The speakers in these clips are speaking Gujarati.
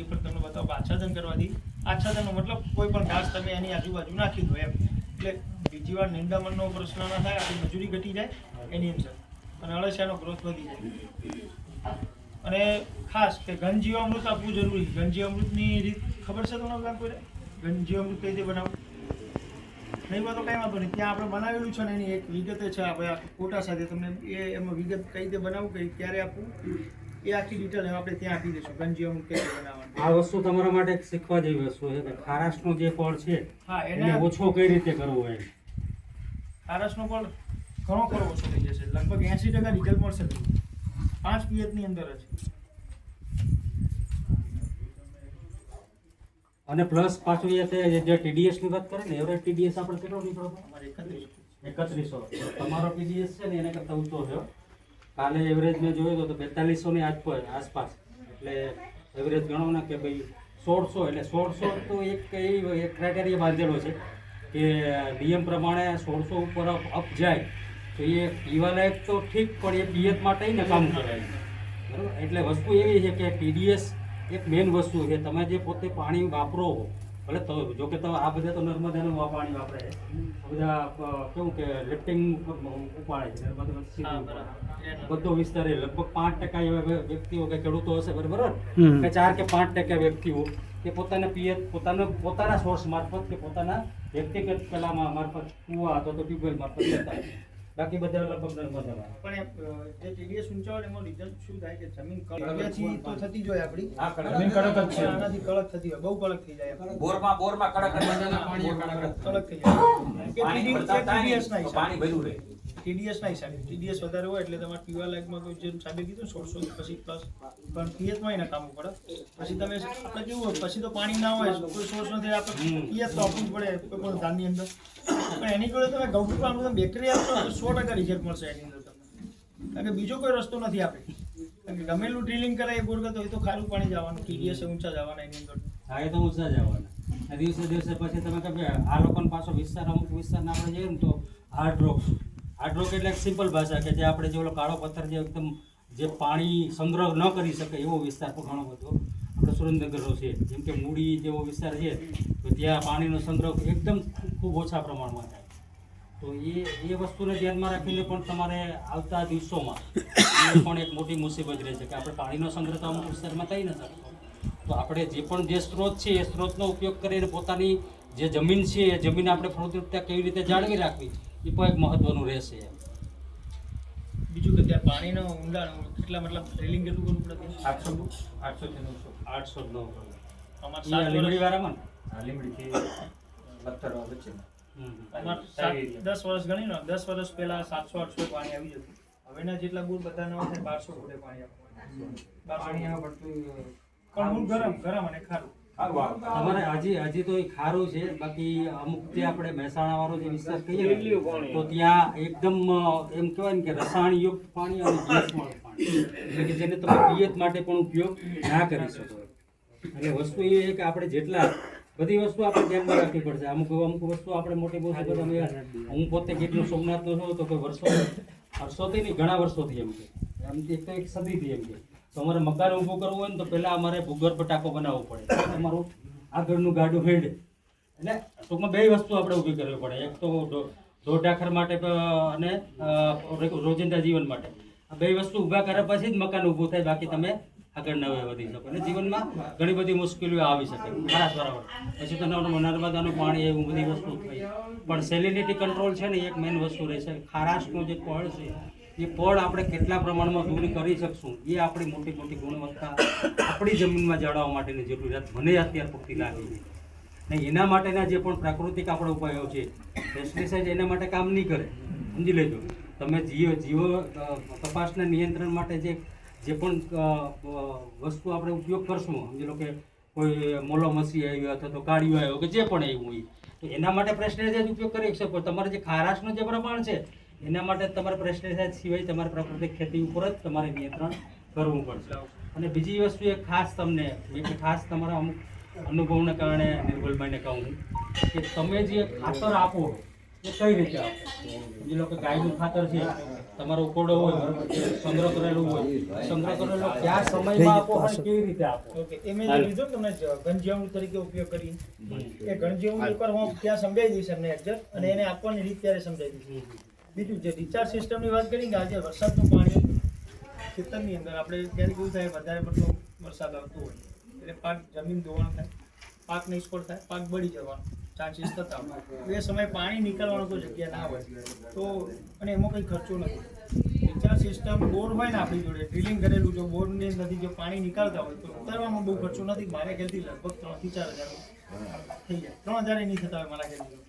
એ પણ તમને બતાવો આચ્છાદન કરવાથી આચ્છાદનનો મતલબ કોઈ પણ ઘાસ તમે એની આજુબાજુ નાખી દો એમ. એટલે બીજી વાર નિંદામણનો પ્રશ્ન ના થાય, આપણી મજૂરી ઘટી જાય એની અંદર. અને અળસિયાનો ગ્રોથ વધી જાય. અને ખાસ કે ગંજીવ અમૃત આપવું જરૂરી છે. ઘન જીવામૃતની રીત ખબર છે તમને કામ કોઈને? અમૃત કઈ રીતે બનાવવું? નહીં તો કઈ વાંધો નહીં. ત્યાં આપણે બનાવેલું છે ને એની એક વિગતે છે. આપણે ફોટા સાથે તમને એ એમાં વિગત કઈ રીતે બનાવવું કઈ, ક્યારે આપવું? એ આખી ડિટેલ આપણે ત્યાં આપી દઈશું. જીવામૃત કઈ બનાવવાનું. આ વસ્તુ તમારા માટે શીખવા જેવી વસ્તુ છે કે ખારાશનો જે ફળ છે હા એને ઓછો કઈ રીતે કરવો એમ? ખારસનો પણ ઘણો ખરો ઓછો થઈ જશે. લગભગ એંસી ટકા રિઝલ્ટ મળશે. પાંચ પિયતની અંદર જ. અને પ્લસ પાછું એ જે ટીડીએસની વાત કરે ને એવરેજ ટીડીએસ આપણે કેટલો નીકળો એકત્રીસ. એકત્રીસો. તમારો ટીડીએસ છે ને એને કરતાં ઊંચો છે કાલે એવરેજ મેં જોયો તો બેતાલીસો ની આસપાસ આસપાસ. એટલે એવરેજ ગણો ને કે ભાઈ સોળસો, એટલે સોળસો તો એક એવી એક ક્રાઇટેરિયા બાંધેલો છે કે નિયમ પ્રમાણે સોળસો ઉપર અપ જાય, તો એ પીવાલાયક તો ઠીક, પણ એ પિયત માટે ને કામ કરાય. બરાબર? એટલે વસ્તુ એવી છે કે ટીડીએસ એક મેઇન વસ્તુ છે. તમે જે પોતે પાણી વાપરો ભલે તો જો કે તો આ બધા તો નર્મદાનું પાણી વાપરે બધા કેવું કે લિફ્ટિંગ ઉપાડે છે. નર્મદા બધો વિસ્તાર એ લગભગ પાંચ ટકા એવા વ્યક્તિઓ કે ખેડૂતો હશે બરાબર? કે ચાર કે પાંચ ટકા વ્યક્તિઓ કે પોતાના પિયત પોતાના પોતાના સોર્સ મારફત કે પોતાના વ્યક્તિગત કલામાં મારફત કુવા અથવા તો ટ્યુબવેલ મારફત લેતા હોય. બાકી બધા લગભગ નર્મદામાં. પણ જે ટીડીએસ ઊંચા હોય એમાં રિઝલ્ટ શું થાય કે જમીન કડકથી તો થતી જ હોય આપણી. હા, જમીન કડક જ છે. આનાથી કડક થતી હોય બહુ કડક થઈ જાય. બોરમાં બોરમાં કડક નર્મદાના પાણીએ કડક થઈ જાય. પાણી પાણી ભર્યું રહે. TDS ના હિસાબે ટીડીએસ વધારે હોય એટલે તમારે પીવા લાયકમાં તો જેમ સાહેબે કીધું સોળસો પછી પ્લસ પણ પીએચમાં એના કામ પડે. પછી તમે આપણે કેવું હોય, પછી તો પાણી ના હોય, કોઈ સોર્સ નથી, આપણે પીએચ તો આપવું પડે, કોઈ પણ ધાનની અંદર. પણ એની જોડે તમે ગૌઠું પણ તમે બેક્ટેરિયા આપશો તો સો ટકા રિઝલ્ટ મળશે એની અંદર તમને. કારણ કે બીજો કોઈ રસ્તો નથી આપણે કારણ કે ગમેલું ડ્રિલિંગ કરે એ બોર કરતો એ તો ખારું પાણી જવાનું ટીડીએસ ઊંચા જવાના એની અંદર. હા, એ તો ઊંચા જવાના. દિવસે દિવસે પછી તમે કે આ લોકોનો પાછો વિસ્તાર અમુક વિસ્તારના આપણે જોઈએ ને તો હાર્ડ રોક હાર્ડ રોક એટલે સિમ્પલ ભાષા કે જે આપણે જે ઓલો કાળો પથ્થર જે એકદમ જે પાણી સંગ્રહ ન કરી શકે એવો વિસ્તાર પણ ઘણો બધો. આપણે સુરેન્દ્રનગરનો છે, જેમ કે મૂડી જેવો વિસ્તાર છે, તો ત્યાં પાણીનો સંગ્રહ એકદમ ખૂબ- ઓછા પ્રમાણમાં થાય. તો એ એ વસ્તુને ધ્યાનમાં રાખીને પણ તમારે આવતા દિવસોમાં એ પણ એક મોટી મુસીબત રહે છે કે આપણે પાણીનો સંગ્રહ તો અમુક વિસ્તારમાં થઈ ન શકતો. તો આપણે જે પણ જે સ્ત્રોત છે, એ સ્ત્રોતનો ઉપયોગ કરીને પોતાની જે જમીન છે, એ જમીન આપણે ફળદ્રુપતા કેવી રીતે જાળવી રાખવી? એ પણ એક મહત્વનું રહેશે એમ. બીજું કે ત્યાં પાણીનો ઊંડાણ કેટલા મતલબ ડ્રિલિંગ કેટલું કરવું પડે આઠસો આઠસો થી નવસો. આઠસો નવ અમારે લીમડી વાળામાં ને? લીમડીથી લખતર વચ્ચે દસ વર્ષ ગણી લો દસ વર્ષ પહેલા સાતસો આઠસો પાણી આવી જતું. હવેના જેટલા બોર બધા નવા થાય બારસો ફૂટે પાણી આપવાનું. પાણી આવે પણ હું ગરમ ગરમ અને ખારું. તમારે હજી હજી તો એ ખારું છે. બાકી અમુક જે આપણે મહેસાણા વાળો જે વિસ્તાર કહીએ તો ત્યાં એકદમ એમ કહેવાય ને કે રસાયણયુક્ત પાણી અને પાણી. એટલે કે જેને તમે પિયત માટે પણ ઉપયોગ ના કરી શકો. એટલે વસ્તુ એ કે આપણે જેટલા બધી વસ્તુ આપણે ધ્યાનમાં રાખવી પડશે. અમુક અમુક વસ્તુ આપણે મોટી બહુ છે તમે હું પોતે કેટલું સોમનાથનો છું તો કે વર્ષો વર્ષોથી નહીં ઘણા વર્ષોથી એમ કે. એમ એક તો એક સદીથી એમ કે. તો અમારે મકાન ઊભું કરવું હોય ને તો પહેલાં અમારે ભૂગર્ભ ટાંકો બનાવવો પડે. તમારું આગળનું ગાડું હેડ. એટલે ટૂંકમાં બે વસ્તુ આપણે ઊભી કરવી પડે. એક તો ઢોઢાખર માટે અને રોજિંદા જીવન માટે. આ બે વસ્તુ ઊભા કર્યા પછી જ મકાન ઊભું થાય. બાકી તમે આગળ ન વધી શકો. અને જીવનમાં ઘણી બધી મુશ્કેલીઓ આવી શકે. મારા બરાબર પછી તો નર્મ- નર્મદાનું પાણી, એવું બધી વસ્તુ થઈ. પણ સેલિનિટી કંટ્રોલ છે ને એક મેઇન વસ્તુ રહેશે. ખારાશનું જે કોળ છે એ ફળ આપણે કેટલા પ્રમાણમાં દૂર કરી શકશું? એ આપણી મોટી મોટી ગુણવત્તા આપણી જમીનમાં જાળવવા માટેની જરૂરિયાત મને અત્યાર પૂરતી લાગી છે. ને એના માટેના જે પણ પ્રાકૃતિક આપણા ઉપાયો છે, પેસ્ટિસાઇડ એના માટે કામ નહીં કરે. સમજી લેજો. તમે જીવ, જીવો તપાસના નિયંત્રણ માટે જે જે પણ વસ્તુ આપણે ઉપયોગ કરશું, સમજી લો કે કોઈ મોલો મસી આવ્યો અથવા તો કાળિયો આવ્યો કે જે પણ આવ્યું હોય, તો એના માટે પેસ્ટિસાઇડ ઉપયોગ કરી શકો તમારે જે ખારાશનું જે પ્રમાણ છે એના માટે તમારે પેસ્ટિસાઇડ સિવાય તમારે પ્રાકૃતિક ખેતી ઉપર જ તમારે નિયંત્રણ કરવું પડશે. અને બીજી વસ્તુ એક ખાસ તમને ખાસ તમારા અમુક અનુભવને કારણે નિર્મલભાઈને કહું કે તમે જે ખાતર આપો એ કઈ રીતે આપો? જે લોકો ગાયનું ખાતર છે તમારો ઉકોડો હોય સંગ્રહ કરેલું હોય સંગ્રહ કરેલો કયા સમયમાં આપો અને કેવી રીતે આપો? એ મેં જે તમને જ તરીકે ઉપયોગ કરી. એ ઘનજીવામૃત પર હું ત્યાં સમજાવી દઈશ એમને એક્ઝેક્ટ અને એને આપવાની રીત ત્યારે સમજાવી દઈશ? બીજું જે રિચાર્જ સિસ્ટમની વાત કરીએ કે આજે વરસાદનું પાણી ખેતરની અંદર આપણે ક્યારેક કેવું થાય વધારે પડતો વરસાદ આવતો હોય, એટલે પાક જમીન ધોવાણ થાય, પાક નિષ્ફળ થાય, પાક બળી જવાનો ચાન્સીસ થતા એ સમયે પાણી નીકળવાનો કોઈ જગ્યા ના હોય. તો અને એમાં કંઈ ખર્ચો નથી. રિચાર્જ સિસ્ટમ બોર હોય ને આપણી જોડે ડ્રિલિંગ કરેલું જો બોરની નથી જો પાણી નીકળતા હોય તો ઉતારવામાં બહુ ખર્ચો નથી. મારે ખ્યાલથી લગભગ ત્રણથી ચાર હજાર થઈ જાય. ત્રણ હજાર નહીં થતા હોય મારા ખ્યાલથી.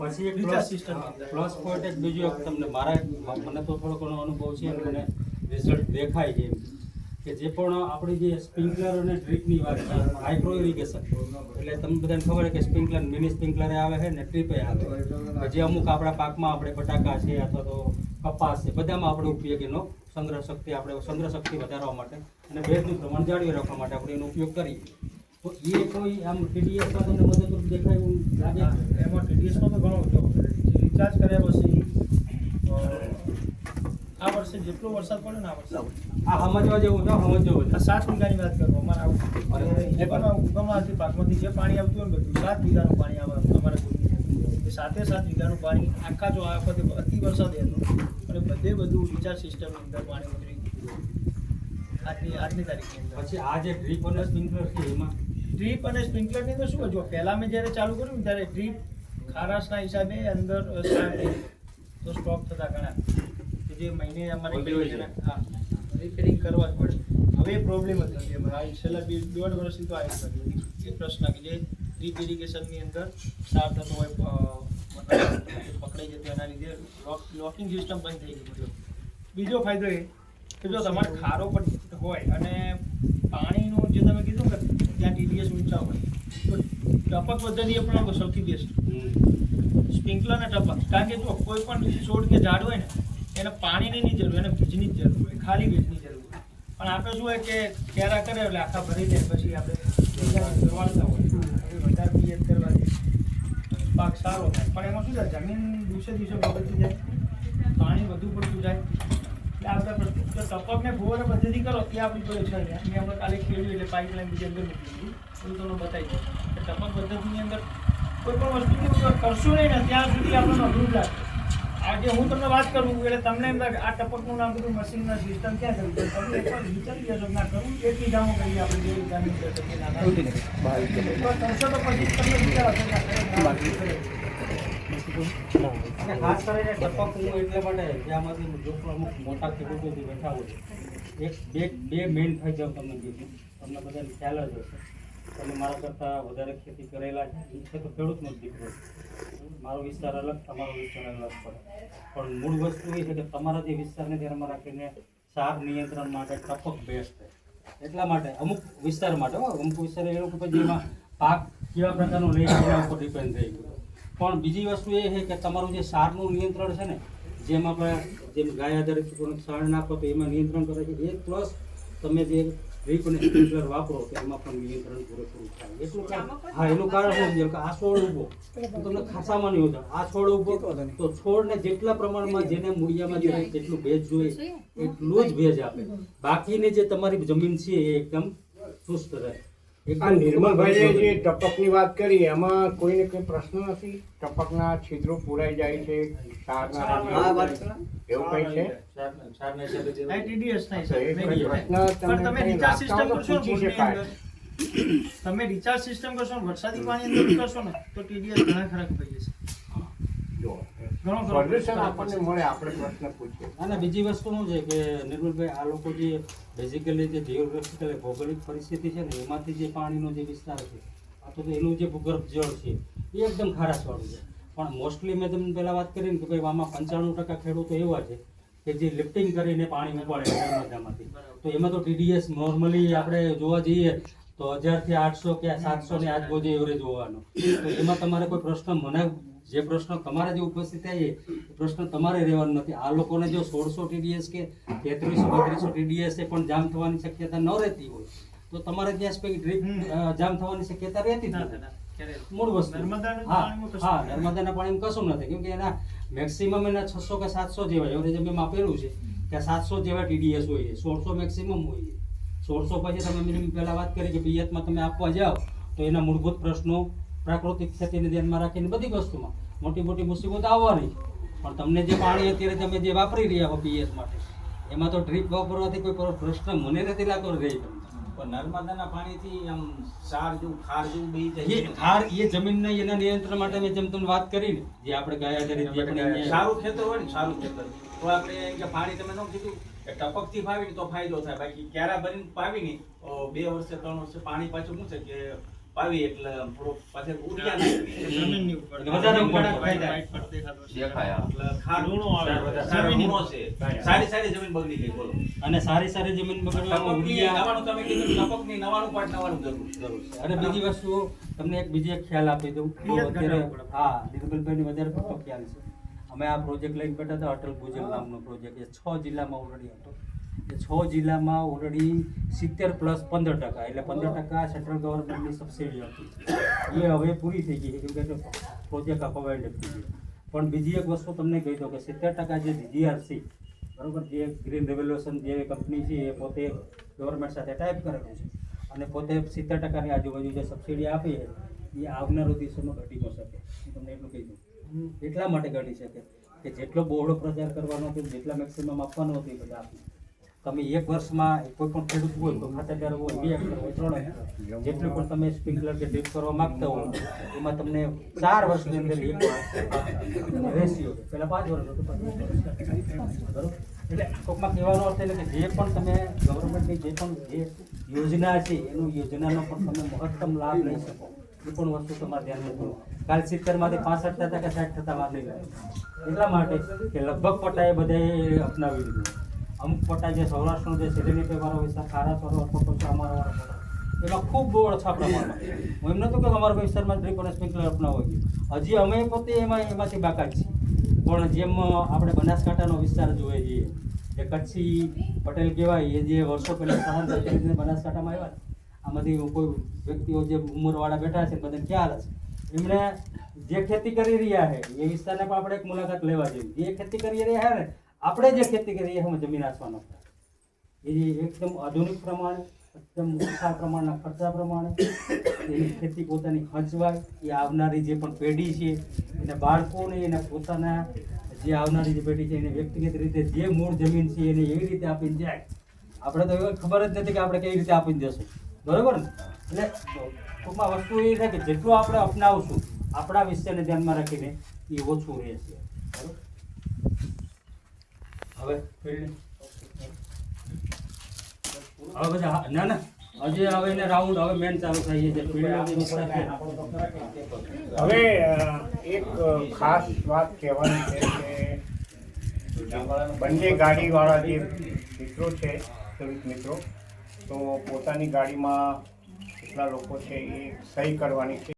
પછી એક પ્લસ સિસ્ટમ પ્લસ પોઈન્ટ એક બીજું એક તમને મારા મને તો થોડો ઘણો અનુભવ છે અને મને રિઝલ્ટ દેખાય છે કે જે પણ આપણી જે સ્પ્રિંકલર અને ડ્રીપની વાત છે માઇક્રો ઇરિગેશન એટલે તમને બધાને ખબર છે કે સ્પ્રિંકલર મિની સ્પ્રિંકલર આવે છે ને ટ્રીપે આવે જે અમુક આપણા પાકમાં આપણે બટાકા છે અથવા તો કપાસ છે બધામાં આપણે ઉપયોગ એનો સંગ્રહ શક્તિ આપણે સંગ્રહ શક્તિ વધારવા માટે અને ભેજનું પ્રમાણ જાળવી રાખવા માટે આપણે એનો ઉપયોગ કરીએ. એ કોઈ આમ ટીડીએસમાં તમને મદદરૂપ દેખાય એવું લાગે. એમાં ટીડીએસમાં તો ઘણો ઉપયોગ રિચાર્જ કર્યા પછી આ વર્ષે જેટલો વરસાદ પડે ને આ વર્ષે. આ સમજવા જેવું છે સમજવા આ સાત વીઘાની વાત કરું અમારે આવું. ઉગમમાં ઉગમમાંથી પાકમાંથી જે પાણી આવતું હોય ને બધું સાત વીઘાનું પાણી આવે અમારે બોરીએ. સાતે સાત વીઘાનું પાણી આખા જો આ વખતે અતિ વરસાદ હતો અને બધે બધું રિચાર્જ સિસ્ટમની અંદર પાણી ઉતરી ગયું. આજની આજની તારીખની અંદર. પછી આ જે ડ્રીપ અને સ્પ્રિંકલર છે એમાં? ડ્રીપ અને સ્પ્રિંકલરની અંદર શું જો પહેલા મેં જ્યારે ચાલુ કર્યું ત્યારે ડ્રીપ ખારાશના હિસાબે અંદર. તો સ્ટોક થતા ઘણા. કે જે મહિને અમારે રિપેરિંગ કરવા જ પડે. હવે એ પ્રોબ્લેમ જ નથી. અમારે છેલ્લા બે દોઢ વર્ષથી તો આવી નથી. એ પ્રશ્ન કે જે ડ્રીપ ઇરિગેશનની અંદર સાફ થતો હોય પકડાઈ જતો એના લીધે લોક લોકિંગ સિસ્ટમ બંધ થઈ ગઈ મતલબ બીજો ફાયદો એ કે જો તમારે ખારો પણ હોય અને પાણીનું જે તમે ટીડીએસ ઊંચા હોય. તો ટપક પદ્ધતિ પણ સૌથી બેસ્ટ સ્પ્રિંકલર અને ટપક. કારણ કે જો કોઈ પણ છોડ કે ઝાડ હોય ને, એને પાણીની નહીં જરૂર, એને ભેજની જ જરૂર હોય, ખાલી ભેજની જરૂર હોય. પણ આપણે શું હોય કે કેરા કરે એટલે આખા ભરી દે, પછી આપણે કરવાડતા હોય. વધારે પિયત કરવાથી પાક સારો થાય. પણ એમાં શું થાય, જમીન દિવસે દિવસે બગડતી જાય. પાણી વધુ પડતું જાય. ટપકને ફુવારા પદ્ધતિ કરો ત્યાં આપણી જોડે છે. મેં હમણાં કાલે ખેડ્યું એટલે પાઇપલાઇન બીજી અંદર મૂકી દીધી. એવું તમને બતાવી દઉં. ટપક પદ્ધતિની અંદર કોઈ પણ વસ્તુનો કરશું નહીં ને ત્યાં સુધી આપણને અઘરું લાગે. આજે હું તમને વાત કરું એટલે તમને એમ લાગે આ ટપકનું નામ બધું મશીનના સિસ્ટમ ક્યાં કર્યું છે? તમે વિચારી ના એક વીઘામાં કરીએ આપણે ના કરશો તો પછી તમને વિચાર કે ખાસ કરીને ટપક હું એટલે માટે જ્યાંમાંથી જો અમુક મોટા ખેડૂતો જે બેઠા એક બે બે મેઇન ફાયદા હું તમને કીધું તમને બધાને ખ્યાલ જ હશે તમે મારા કરતાં વધારે ખેતી કરેલા છે. તો ખેડૂતનો દીકરો મારો વિસ્તાર અલગ તમારો વિસ્તાર અલગ પડે પણ મૂળ વસ્તુ એ છે કે તમારા જે વિસ્તારને ધ્યાનમાં રાખીને સાર નિયંત્રણ માટે ટપક બેસ્ટ. છે એટલા માટે અમુક વિસ્તાર માટે અમુક વિસ્તાર એ લોકો જેમાં પાક કેવા પ્રકારનો લે એના ઉપર ડિપેન્ડ થઈ ગયું પણ બીજી વસ્તુ એ છે કે તમારું જે સારનું નિયંત્રણ છે ને જેમ આપણે જેમ ગાય આધારિત સાર નાખો તો એમાં નિયંત્રણ કરે છે. એ પ્લસ તમે જે ડ્રીપ અને સ્પ્રિંકલર વાપરો તો એમાં પણ નિયંત્રણ પૂરેપૂરું થાય. એટલું કારણ હા એનું કારણ શું છે? કે આ છોડ ઊભો તમને ખાસામાં નહીં હોતા આ છોડ ઊભો તો છોડને જેટલા પ્રમાણમાં જેને મૂળિયામાં જોઈએ જેટલું ભેજ જોઈએ. એટલું જ ભેજ આપે. બાકીની જે તમારી જમીન છે એ એકદમ ચુસ્ત રહે. આ નિર્મલભાઈએ જે ટપકની વાત કરી એમાં કોઈને કોઈ પ્રશ્ન નથી? ટપકના છિદ્રો પુરાઈ જાય છે સારના હા, વાત એવું કઈ છે? તમે રિચાર્જ સિસ્ટમ કરશો ને પૂછી બોરની શકાય. અંદર, તમે રિચાર્જ સિસ્ટમ કરશો ને વરસાદી પાણી અંદર કરશો ને તો ટીડીએસ ઘણા ખરાબ થઈ જશે. જો. સોલ્યુશન આપણને મળે આપણે પ્રશ્ન પૂછીએ. અને બીજી વસ્તુ શું છે કે નિર્મલભાઈ આ લોકો જે બેઝિકલી જે જીઓગ્રાફિકલ ભૌગોલિક પરિસ્થિતિ છે ને એમાંથી જે પાણીનો જે વિસ્તાર છે અથવા તો એનું જે ભૂગર્ભ જળ છે એ એકદમ ખારાશવાળું છે. પણ મોસ્ટલી મેં તમને પહેલાં વાત કરી ને કે ભાઈ આમાં પંચાણું ટકા ખેડૂતો એવા છે કે જે લિફ્ટિંગ કરીને પાણી ઉપાડે નર્મદામાંથી. તો એમાં તો ટીડીએસ નોર્મલી આપણે જોવા જઈએ તો હજારથી આઠસો કે સાતસો ની આજુબાજુ એવરેજ હોવાનો. તો એમાં તમારે કોઈ પ્રશ્ન મને જે પ્રશ્ન તમારે જે ઉપસ્થિત થાય એ પ્રશ્ન તમારે રહેવાનો નથી. આ લોકોને જો સોળસો ટીડીએસ કે તેત્રીસો બત્રીસો ટીડીએસ એ પણ જામ થવાની શક્યતા ન રહેતી હોય તો તમારે ત્યાં સ્પેક ડ્રીપ જામ થવાની શક્યતા રહેતી નથી. મૂળ વસ્તુ. હા હા નર્મદાના પાણીમાં કશું નથી કેમ કે એના મેક્સિમમ એના છસો કે સાતસો જેવા એવરેજ અમે માપેલું છે કે સાતસો જેવા ટીડીએસ હોય છે સોળસો મેક્સિમમ હોય છે. સોળસો પછી તમે મિનિમમ પહેલાં વાત કરી કે પિયતમાં તમે આપવા જાઓ તો એના મૂળભૂત પ્રશ્નો પ્રાકૃતિક ખેતીને ધ્યાનમાં રાખીને બધી વસ્તુમાં મોટી મોટી મુસીબત આવવાની પણ તમને જે પાણી અત્યારે તમે જે વાપરી રહ્યા હો પીએસ માટે એમાં તો ડ્રીપ વાપરવાથી કોઈ પ્રશ્ન મને નથી લાગતો રહે પણ નર્મદાના પાણીથી આમ સાર જેવું ખાર જેવું જાય. ખાર એ જમીનના એના નિયંત્રણ માટે મેં જેમ તમને વાત કરી ને જે આપણે ગયા સારું ખેતર હોય ને સારું ખેતર. તો આપણે કે પાણી તમે ન કીધું ટપકથી પાવી ને તો ફાયદો થાય. બાકી ક્યારા બની પાવી ને બે વર્ષે ત્રણ વર્ષે પાણી પાછું શું છે કે પાવી એટલે થોડો પાછળ ઉડિયા જમીનની ઉપર વધારે. દેખાય, એટલે આવે. સારો છે. સારી સારી જમીન બગડી ગઈ બોલો. અને સારી સારી જમીન બગડવા ઉડિયા નવાનું તમે કીધું ટપકની નવાનું પાટ નવાનું જરૂર છે. જરૂર છે. અને બીજી વસ્તુ તમને એક બીજી એક ખ્યાલ આપી દઉં. અત્યારે. હા નિર્મલભાઈને વધારે પડતો ખ્યાલ છે. અમે આ પ્રોજેક્ટ લઈને બેઠા હતા અટલ ભુજલ નામનો પ્રોજેક્ટ એ છ જિલ્લામાં ઓલરેડી હતો. એ છ જિલ્લામાં ઓલરેડી સિત્તેર પ્લસ પંદર ટકા એટલે પંદર ટકા સેન્ટ્રલ ગવર્મેન્ટની સબસિડી હતી. એ હવે પૂરી થઈ ગઈ છે કેમ કે પ્રોજેક્ટ અપવાઇડ થઈ ગયો પણ બીજી એક વસ્તુ તમને કહી દઉં કે સિત્તેર ટકા જે જીઆરસી બરોબર જે ગ્રીન રેવલ્યુશન જે કંપની છે એ પોતે ગવર્મેન્ટ સાથે ટાઈપ કરેલું છે. અને પોતે સિત્તેર ટકાની આજુબાજુ જે સબસિડી આપી છે એ આવનારો દિવસોમાં ઘટી ન શકે. હું તમને એટલું કહી દઉં. એટલા માટે ગણી શકે કે જેટલો બહોળો પ્રચાર કરવાનો હતો, જેટલા મેક્સિમમ આપવાનો હતો એ બધા તમે એક વર્ષમાં કોઈ પણ ખેડૂત હોય તો ખાતેદાર હોય, બે હેક્ટર હોય, ત્રણ હેક્ટર જેટલું પણ તમે સ્પ્રિંકલર કે ડ્રીપ કરવા માંગતા હો એમાં તમને ચાર વર્ષની અંદર એક રેશિયો, પહેલા પાંચ વર્ષ હતું બરોબર? એટલે ટૂંકમાં કહેવાનો અર્થ એટલે કે જે પણ તમે ગવર્મેન્ટની જે પણ જે યોજના છે, એનું યોજનાનો પણ તમે મહત્તમ લાભ લઈ શકો. એ પણ વસ્તુ તમારે ધ્યાનમાં રાખો. કાલ સિત્તેરમાંથી પાસઠ થતા કે સાઠ થતા વાંધી ગયા એટલા માટે કે લગભગ પટ્ટાએ બધાએ અપનાવી લીધું. અમુક પટ્ટા જે સૌરાષ્ટ્રનો જે સિરેલીપે વાળો વિસ્તાર ખારાસવાળો અથવા પછી અમારો એમાં ખૂબ બહુ ઓછા પ્રમાણમાં. હું એમ નહોતું કે અમારા વિસ્તારમાં ડ્રીપ અને સ્પ્રિંકલર અપનાવો ગયું હજી અમે પોતે એમાં, એમાંથી બાકાત છીએ. પણ જેમ આપણે બનાસકાંઠાનો વિસ્તાર જોઈએ છીએ જે કચ્છી પટેલ કહેવાય, એ જે વર્ષો પહેલાં સ્થળાંતર કરીને બનાસકાંઠામાં આવ્યા, આમાંથી કોઈ વ્યક્તિઓ જે ઉંમરવાળા બેઠા છે બધાને હાલ હશે એમણે જે ખેતી કરી રહ્યા છે, એ વિસ્તારને પણ આપણે એક મુલાકાત લેવા જોઈએ જે ખેતી કરી રહ્યા છે ને, આપણે જે ખેતી કરી રહ્યા છે જમીન આસવાનો એ એકદમ આધુનિક પ્રમાણે, એકદમ ઓછા પ્રમાણના ખર્ચા પ્રમાણે એની ખેતી પોતાની ખર્ચવાય. એ આવનારી જે પણ પેઢી છે, એને બાળકોને, એને પોતાના જે આવનારી જે પેઢી છે, એને વ્યક્તિગત રીતે જે મૂળ જમીન છે, એને એવી રીતે આપીને જાય. આપણે તો ખબર જ નથી કે આપણે કેવી રીતે આપીને જશું. બરોબર ને? એટલે ટૂંકમાં વસ્તુ એ છે કે જેટલું આપણે અપનાવશું આપણા વિષયને ધ્યાનમાં રાખીને એ ઓછું રહેશે. બરોબર? હવે હવે બધા ના ના. હજી હવે એને રાઉન્ડ હવે મેન ચાલુ થઈ છે છે. હવે એક ખાસ વાત કહેવાની છે કે બંને ગાડીવાળા જે મિત્રો છે ખેડૂત મિત્રો તો પોતાની ગાડીમાં કેટલા લોકો છે એ સહી કરવાની છે.